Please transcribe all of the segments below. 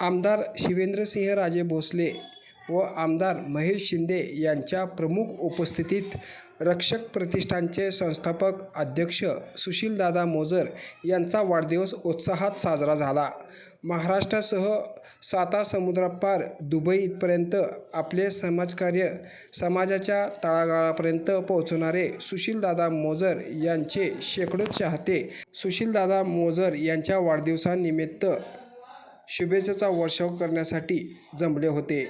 आमदार शिवेंद्रसिंहराजे भोसले व आमदार महेश शिंदे यांच्या प्रमुख उपस्थितीत रक्षक प्रतिष्ठानचे संस्थापक अध्यक्ष सुशीलदादा मोजर यांचा वाढदिवस उत्साहात साजरा झाला. महाराष्ट्रासह साता समुद्रापार दुबई इथपर्यंत आपले समाजकार्य समाजाच्या तळागाळापर्यंत पोहोचवणारे सुशीलदादा मोजर यांचे शेकडो चाहते सुशीलदादा मोजर यांच्या वाढदिवसानिमित्त शुभेच्छेचा वर्षाव करण्यासाठी जमले होते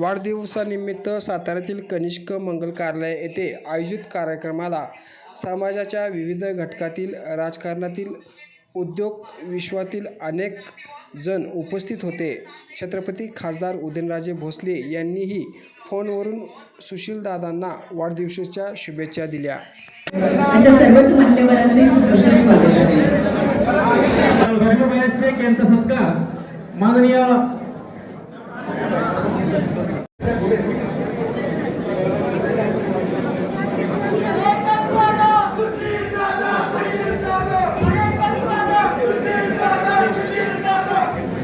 वाढदिवसानिमित्त साताऱ्यातील कनिष्क मंगल कार्यालय येथे आयोजित कार्यक्रमाला समाजाच्या विविध घटकातील राजकारणातील उद्योग विश्वातील अनेक जण उपस्थित होते छत्रपती खासदार उदयनराजे भोसले यांनीही फोनवरून सुशीलदादांना वाढदिवसाच्या शुभेच्छा दिल्या सर्वच मान्यवरांचे सहर्ष स्वागत आहे धर्मपाल शेख यांचा सत्कार माननीय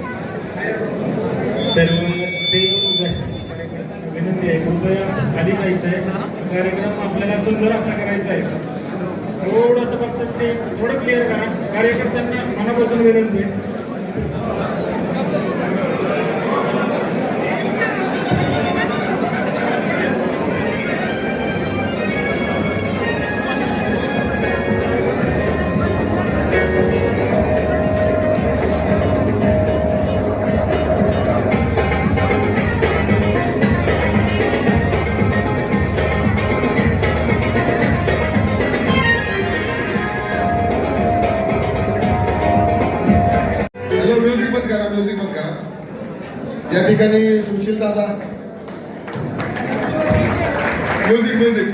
सर्व स्टेजवर उभे असतात. विनंती आहे कृपया खाली जायचं आहे कार्यक्रम आपल्याला सुंदर असा करायचा आहे थोडंसं फक्त स्टेज थोडं क्लिअर करा कार्यकर्त्यांना मनापासून विनंती आहे या ठिकाणी सुशील दादा. म्युझिक म्युझिक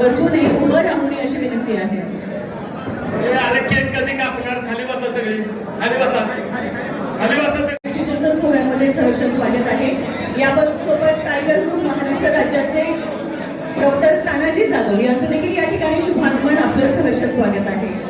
बसू नये उभं राहू नये अशी विनंती आहे. आरक्षण कधी कापणार? खाली बसा सगळी. खाली बसा. तानाजी जाधव यांचं देखील या ठिकाणी शुभागमन. आपलं सहर्ष स्वागत आहे.